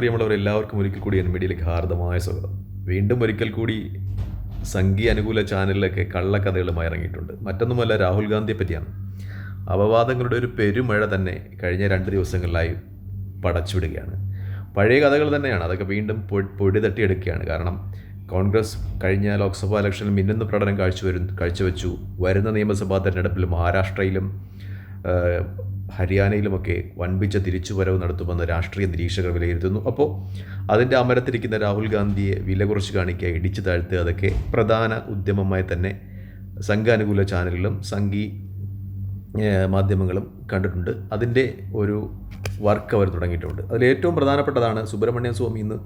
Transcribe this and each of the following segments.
പ്രിയമുള്ളവർ എല്ലാവർക്കും ഒരിക്കൽ കൂടി എൻ മീഡിയയിലേക്ക് ഹാർദമായ സ്വാഗതം. വീണ്ടും ഒരിക്കൽ കൂടി സംഘീയ അനുകൂല ചാനലിലൊക്കെ കള്ളക്കഥകളുമായി ഇറങ്ങിയിട്ടുണ്ട്. മറ്റൊന്നുമല്ല രാഹുൽ ഗാന്ധിയെ പറ്റിയാണ്. അപവാദങ്ങളുടെ ഒരു പെരുമഴ തന്നെ കഴിഞ്ഞ രണ്ട് ദിവസങ്ങളിലായി പടച്ചുവിടുകയാണ്. പഴയ കഥകൾ തന്നെയാണ്. അതൊക്കെ വീണ്ടും പൊടി തട്ടിയെടുക്കുകയാണ്. കാരണം കോൺഗ്രസ് കഴിഞ്ഞ ലോക്സഭാ ഇലക്ഷനിൽ മിന്നുന്ന പ്രകടനം കാഴ്ചവരും കാഴ്ചവെച്ചു. വരുന്ന നിയമസഭാ തെരഞ്ഞെടുപ്പിൽ മഹാരാഷ്ട്രയിലും ഹരിയാനയിലുമൊക്കെ വൻപിച്ച തിരിച്ചുവരവ് നടത്തുമെന്ന് രാഷ്ട്രീയ നിരീക്ഷകർ വിലയിരുത്തുന്നു. അപ്പോൾ അതിന്റെ അമരത്തിരിക്കുന്ന രാഹുൽ ഗാന്ധിയെ വില കുറച്ച് കാണിക്കുക ഇടിച്ചു താഴ്ത്തുക അതൊക്കെ പ്രധാന ഉദ്യമമായി തന്നെ സംഘാനുകൂല ചാനലുകളും സംഘി മാധ്യമങ്ങളും കണ്ടിട്ടുണ്ട്. അതിന്റെ ഒരു വർക്ക് അവർ തുടങ്ങിയിട്ടുണ്ട്. അതിൽ ഏറ്റവും പ്രധാനപ്പെട്ടതാണ് സുബ്രഹ്മണ്യ സ്വാമി ഇന്ന്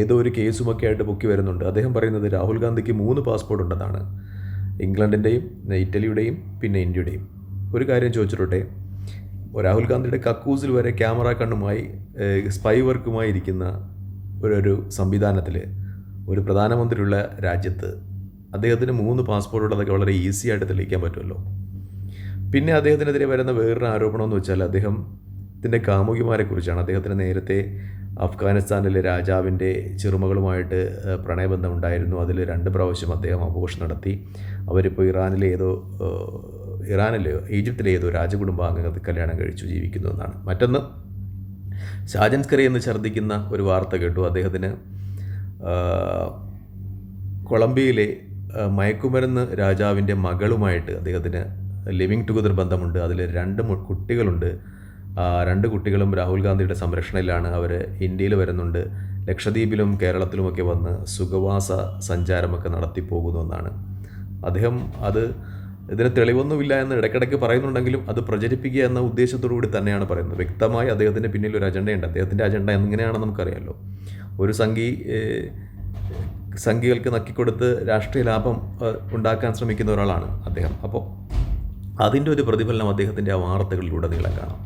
ഏതോ ഒരു കേസുമൊക്കെ ആയിട്ട് പൊക്കി വരുന്നുണ്ട്. അദ്ദേഹം പറയുന്നത് രാഹുൽ ഗാന്ധിക്ക് മൂന്ന് പാസ്പോർട്ട് ഉണ്ടെന്നാണ്. ഇംഗ്ലണ്ടിന്റെയും ഇറ്റലിയുടെയും പിന്നെ ഇന്ത്യയുടെയും. ഒരു കാര്യം ചോദിച്ചിട്ടോട്ടെ? രാഹുൽ ഗാന്ധിയുടെ കക്കൂസിൽ വരെ ക്യാമറ കണ്ണുമായി സ്പൈ വർക്കുമായി ഇരിക്കുന്ന ഒരു ഒരു സംവിധാനത്തിൽ ഒരു പ്രധാനമന്ത്രിയുള്ള രാജ്യത്ത് അദ്ദേഹത്തിന് മൂന്ന് പാസ്പോർട്ട് ഉള്ളതൊക്കെ വളരെ ഈസി ആയിട്ട് തെളിയിക്കാൻ പറ്റുമല്ലോ. പിന്നെ അദ്ദേഹത്തിനെതിരെ വരുന്ന വേറൊരു ആരോപണം എന്ന് വെച്ചാൽ അദ്ദേഹത്തിന്റെ കാമുകിമാരെ കുറിച്ചാണ്. അദ്ദേഹത്തിന് നേരത്തെ അഫ്ഗാനിസ്ഥാനിലെ രാജാവിന്റെ ചെറുമകളുമായിട്ട് പ്രണയബന്ധമുണ്ടായിരുന്നു അതിൽ രണ്ട് പ്രാവശ്യം അദ്ദേഹം ആഘോഷം നടത്തി. അവരിപ്പോൾ ഇറാനിലെ ഏതോ ഇറാനിലെയോ ഈജിപ്തിലെ ഏതോ രാജകുടുംബാംഗങ്ങൾക്ക് കല്യാണം കഴിച്ചു ജീവിക്കുന്നു എന്നാണ്. മറ്റൊന്ന് ഷാജൻസ്കറി എന്ന് ഛർദ്ദിക്കുന്ന ഒരു വാർത്ത കേട്ടു. അദ്ദേഹത്തിന് കൊളംബിയയിലെ മയക്കുമരുന്ന് രാജാവിന്റെ മകളുമായിട്ട് അദ്ദേഹത്തിന് ലിവിങ് ടുഗദർ ബന്ധമുണ്ട്. അതിൽ രണ്ട് കുട്ടികളുണ്ട്. രണ്ട് കുട്ടികളും രാഹുൽ ഗാന്ധിയുടെ സംരക്ഷണയിലാണ്. അവർ ഇന്ത്യയിൽ വരുന്നുണ്ട്. ലക്ഷദ്വീപിലും കേരളത്തിലുമൊക്കെ വന്ന് സുഖവാസ സഞ്ചാരമൊക്കെ നടത്തി പോകുന്നു എന്നാണ്. അദ്ദേഹം അത് ഇതിന് തെളിവൊന്നുമില്ല എന്ന് ഇടയ്ക്കിടയ്ക്ക് പറയുന്നുണ്ടെങ്കിലും അത് പ്രചരിപ്പിക്കുക എന്ന ഉദ്ദേശത്തോടു കൂടി തന്നെയാണ് പറയുന്നത്. വ്യക്തമായി അദ്ദേഹത്തിന്റെ പിന്നിൽ ഒരു അജണ്ടയുണ്ട്. അദ്ദേഹത്തിന്റെ അജണ്ട എങ്ങനെയാണെന്ന് നമുക്കറിയാമല്ലോ ഒരു സംഘി സംഘികൾക്ക് നക്കിക്കൊടുത്ത് രാഷ്ട്രീയ ലാഭം ഉണ്ടാക്കാൻ ശ്രമിക്കുന്ന ഒരാളാണ് അദ്ദേഹം. അപ്പോൾ അതിന്റെ ഒരു പ്രതിഫലനം അദ്ദേഹത്തിന്റെ ആ വാർത്തകളിലൂടെ നീളം കാണാം.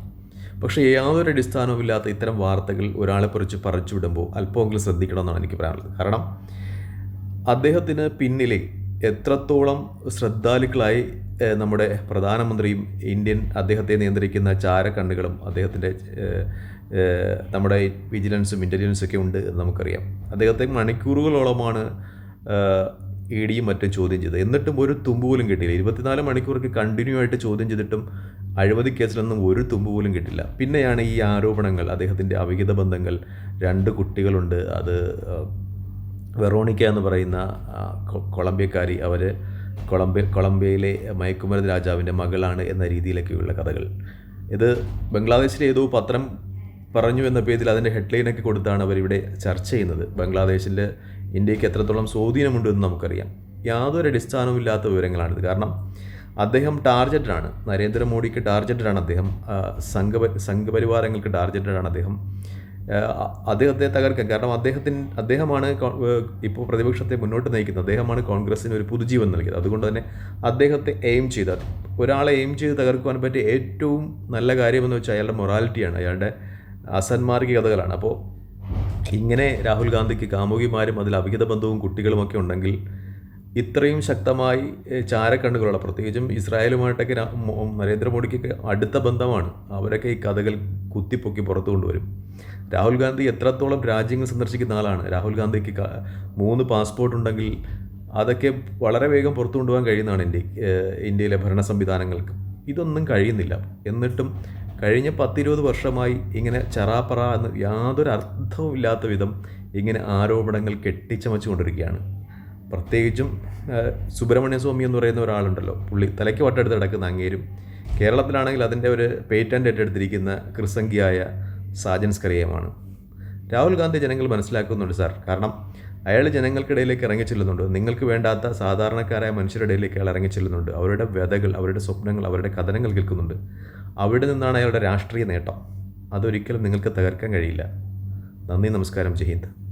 പക്ഷേ യാതൊരു അടിസ്ഥാനവുമില്ലാത്ത ഇത്തരം വാർത്തകൾ ഒരാളെ കുറിച്ച് പറിച്ചു വിടുമ്പോൾ അല്പമെങ്കിലും ശ്രദ്ധിക്കണമെന്നാണ് എനിക്ക് പറയാനുള്ളത്. കാരണം അദ്ദേഹത്തിന് പിന്നിലെ എത്രത്തോളം ശ്രദ്ധാലുക്കളായി നമ്മുടെ പ്രധാനമന്ത്രിയും ഇന്ത്യൻ അദ്ദേഹത്തെ നിയന്ത്രിക്കുന്ന ചാരക്കണ്ണുകളും അദ്ദേഹത്തിന്റെ നമ്മുടെ വിജിലൻസും ഇന്റലിജൻസും ഒക്കെ ഉണ്ട് എന്ന് നമുക്കറിയാം. അദ്ദേഹത്തെ മണിക്കൂറുകളോളമാണ് ഇ ഡിയും മറ്റും ചോദ്യം ചെയ്തത്. എന്നിട്ടും ഒരു തുമ്പ് പോലും കിട്ടിയില്ല. ഇരുപത്തിനാല് മണിക്കൂർക്ക് കണ്ടിന്യൂ ആയിട്ട് ചോദ്യം ചെയ്തിട്ടും അഴിമതി കേസിലൊന്നും ഒരു തുമ്പ് പോലും കിട്ടില്ല. പിന്നെയാണ് ഈ ആരോപണങ്ങൾ അദ്ദേഹത്തിന്റെ അവിഹിത ബന്ധങ്ങൾ. രണ്ട് കുട്ടികളുണ്ട്. അത് വെറോണിക്ക എന്ന് പറയുന്ന കൊളംബിയക്കാരി അവർ കൊളംബിയ കൊളംബിയയിലെ മയക്കുമരുന്ന് രാജാവിന്റെ മകളാണ് എന്ന രീതിയിലൊക്കെയുള്ള കഥകൾ. ഇത് ബംഗ്ലാദേശിലെ ഏതോ പത്രം പറഞ്ഞു എന്ന പേരിൽ അതിന്റെ ഹെഡ്ലൈനൊക്കെ കൊടുത്താണ് അവരിവിടെ ചർച്ച ചെയ്യുന്നത്. ബംഗ്ലാദേശിൽ ഇന്ത്യയ്ക്ക് എത്രത്തോളം സ്വാധീനമുണ്ട് എന്ന് നമുക്കറിയാം. യാതൊരു അടിസ്ഥാനവുമില്ലാത്ത വിവരങ്ങളാണിത്. കാരണം അദ്ദേഹം ടാർജറ്റഡാണ്. നരേന്ദ്രമോദിക്ക് ടാർജറ്റഡാണ് അദ്ദേഹം സംഘപ സംഘ സംഘപരിവാരങ്ങൾക്ക് ടാർജറ്റഡാണ് അദ്ദേഹം. അദ്ദേഹത്തെ തകർക്കാൻ. കാരണം അദ്ദേഹത്തിന് അദ്ദേഹമാണ് ഇപ്പോൾ പ്രതിപക്ഷത്തെ മുന്നോട്ട് നയിക്കുന്നത്. അദ്ദേഹമാണ് കോൺഗ്രസ്സിന് ഒരു പുതുജീവൻ നൽകിയത്. അതുകൊണ്ട് തന്നെ അദ്ദേഹത്തെ എയിം ചെയ്ത ഒരാളെ എയിം ചെയ്ത് തകർക്കുവാൻ പറ്റിയ ഏറ്റവും നല്ല കാര്യമെന്ന് വെച്ചാൽ അയാളുടെ മൊറാലിറ്റിയാണ് അയാളുടെ അസന്മാർഗികതകളാണ് അപ്പോൾ ഇങ്ങനെ രാഹുൽ ഗാന്ധിക്ക് കാമുകിമാരും അതിൽ അവിഹിത ബന്ധവും കുട്ടികളുമൊക്കെ ഉണ്ടെങ്കിൽ ഇത്രയും ശക്തമായി ചാരക്കണ്ണുകളുള്ള പ്രത്യേകിച്ചും ഇസ്രായേലുമായിട്ടൊക്കെ നരേന്ദ്രമോദിക്കൊക്കെ അടുത്ത ബന്ധമാണ്. അവരൊക്കെ ഈ കഥകൾ കുത്തിപ്പൊക്കി പുറത്തു കൊണ്ടുവരും. രാഹുൽ ഗാന്ധി എത്രത്തോളം രാജ്യങ്ങൾ സന്ദർശിക്കുന്ന ആളാണ്? രാഹുൽ ഗാന്ധിക്ക് മൂന്ന് പാസ്പോർട്ട് ഉണ്ടെങ്കിൽ അതൊക്കെ വളരെ വേഗം പുറത്തു കൊണ്ടുപോകാൻ കഴിയുന്നതാണ് ഇന്ത്യ ഇന്ത്യയിലെ ഭരണ സംവിധാനങ്ങൾക്ക്. ഇതൊന്നും കഴിയുന്നില്ല. എന്നിട്ടും കഴിഞ്ഞ പത്തിരുപത് വർഷമായി ഇങ്ങനെ ചറാപ്പറ എന്ന് യാതൊരു അർത്ഥവും ഇല്ലാത്ത വിധം ഇങ്ങനെ ആരോപണങ്ങൾ കെട്ടിച്ചമച്ചുകൊണ്ടിരിക്കുകയാണ്. പ്രത്യേകിച്ചും സുബ്രഹ്മണ്യ സ്വാമി എന്ന് പറയുന്ന ഒരാളുണ്ടല്ലോ. പുള്ളി തലയ്ക്ക് വട്ടെടുത്ത് കിടക്കുന്ന അങ്ങേരും. കേരളത്തിലാണെങ്കിൽ അതിന്റെ ഒരു പേറ്റന്റ് ഏറ്റെടുത്തിരിക്കുന്ന ക്രിസംഗിയായ സാജൻസ് സ്കറിയമാണ് രാഹുൽ ഗാന്ധി ജനങ്ങൾ മനസ്സിലാക്കുന്നുണ്ട് സാർ. കാരണം അയാൾ ജനങ്ങൾക്കിടയിലേക്ക് ഇറങ്ങിച്ചെല്ലുന്നുണ്ട് നിങ്ങൾക്ക് വേണ്ടാത്ത സാധാരണക്കാരായ മനുഷ്യരുടെ ഇടയിലേക്ക് അയാൾ ഇറങ്ങിച്ചെല്ലുന്നുണ്ട് അവരുടെ വ്യതകൾ അവരുടെ സ്വപ്നങ്ങൾ അവരുടെ കഥനങ്ങൾ കേൾക്കുന്നുണ്ട്. അവിടെ നിന്നാണ് അയാളുടെ രാഷ്ട്രീയ നേട്ടം. അതൊരിക്കലും നിങ്ങൾക്ക് തകർക്കാൻ കഴിയില്ല. നന്ദി നമസ്കാരം. ജയ് ഹിന്ദ്.